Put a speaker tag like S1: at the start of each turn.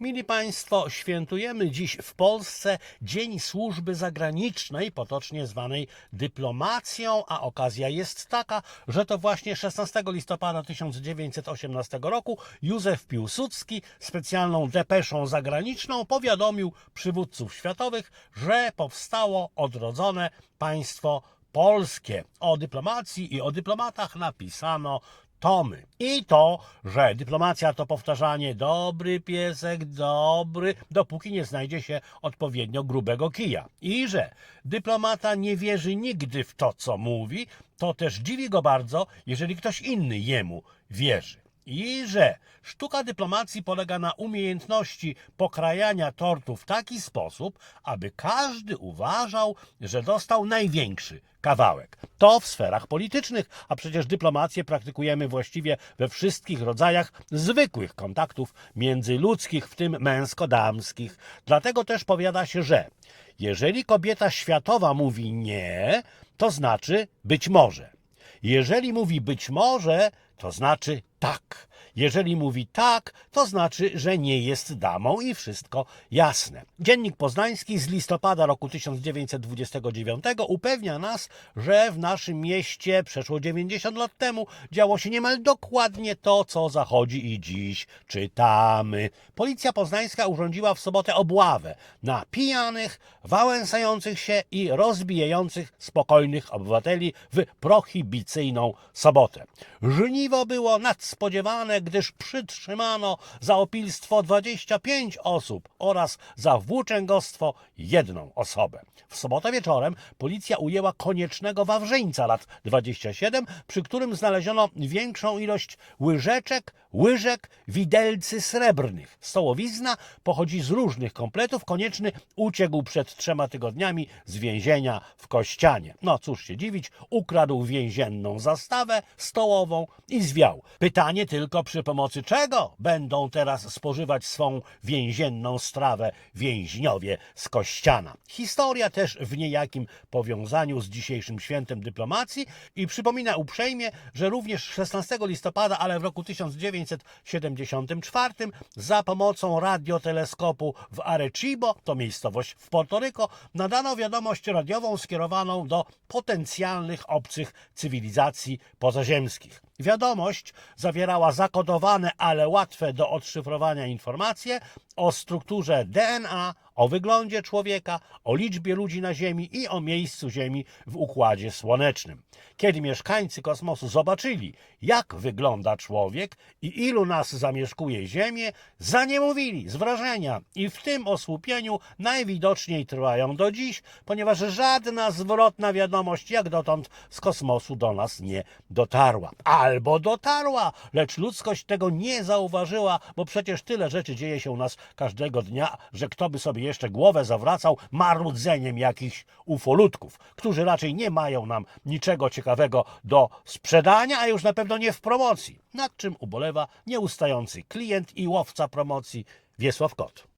S1: Mili Państwo, świętujemy dziś w Polsce Dzień Służby Zagranicznej, potocznie zwanej dyplomacją, a okazja jest taka, że to właśnie 16 listopada 1918 roku Józef Piłsudski specjalną depeszą zagraniczną powiadomił przywódców światowych, że powstało odrodzone państwo polskie. O dyplomacji i o dyplomatach napisano tomy. I to, że dyplomacja to powtarzanie dobry piesek, dobry, dopóki nie znajdzie się odpowiednio grubego kija. I że dyplomata nie wierzy nigdy w to, co mówi, to też dziwi go bardzo, jeżeli ktoś inny jemu wierzy. I że sztuka dyplomacji polega na umiejętności pokrajania tortu w taki sposób, aby każdy uważał, że dostał największy kawałek. To w sferach politycznych, a przecież dyplomację praktykujemy właściwie we wszystkich rodzajach zwykłych kontaktów międzyludzkich, w tym męsko-damskich. Dlatego też powiada się, że jeżeli kobieta światowa mówi nie, to znaczy być może. Jeżeli mówi być może, to znaczy tak. Jeżeli mówi tak, to znaczy, że nie jest damą i wszystko jasne. Dziennik Poznański z listopada roku 1929 upewnia nas, że w naszym mieście przeszło 90 lat temu działo się niemal dokładnie to, co zachodzi i dziś czytamy. Policja poznańska urządziła w sobotę obławę na pijanych, wałęsających się i rozbijających spokojnych obywateli w prohibicyjną sobotę. Było nadspodziewane, gdyż przytrzymano za opilstwo 25 osób oraz za włóczęgostwo jedną osobę. W sobotę wieczorem policja ujęła koniecznego Wawrzyńca lat 27, przy którym znaleziono większą ilość łyżeczek, łyżek, widelcy srebrnych. Stołowizna pochodzi z różnych kompletów. Konieczny uciekł przed trzema tygodniami z więzienia w Kościanie. No cóż się dziwić, ukradł więzienną zastawę stołową i zwiał. Pytanie tylko przy pomocy czego będą teraz spożywać swą więzienną strawę więźniowie z Kościana. Historia też w niejakim powiązaniu z dzisiejszym świętem dyplomacji i przypomina uprzejmie, że również 16 listopada, ale w roku 1974 za pomocą radioteleskopu w Arecibo, to miejscowość w Portoryko, nadano wiadomość radiową skierowaną do potencjalnych obcych cywilizacji pozaziemskich. Wiadomość zawierała zakodowane, ale łatwe do odszyfrowania informacje o strukturze DNA, o wyglądzie człowieka, o liczbie ludzi na Ziemi i o miejscu Ziemi w układzie słonecznym. Kiedy mieszkańcy kosmosu zobaczyli, jak wygląda człowiek i ilu nas zamieszkuje Ziemię, zaniemówili z wrażenia i w tym osłupieniu najwidoczniej trwają do dziś, ponieważ żadna zwrotna wiadomość jak dotąd z kosmosu do nas nie dotarła. Albo dotarła, lecz ludzkość tego nie zauważyła, bo przecież tyle rzeczy dzieje się u nas każdego dnia, że kto by sobie jeszcze głowę zawracał marudzeniem jakichś ufolutków, którzy raczej nie mają nam niczego ciekawego do sprzedania, a już na pewno nie w promocji, nad czym ubolewa nieustający klient i łowca promocji Wiesław Kot.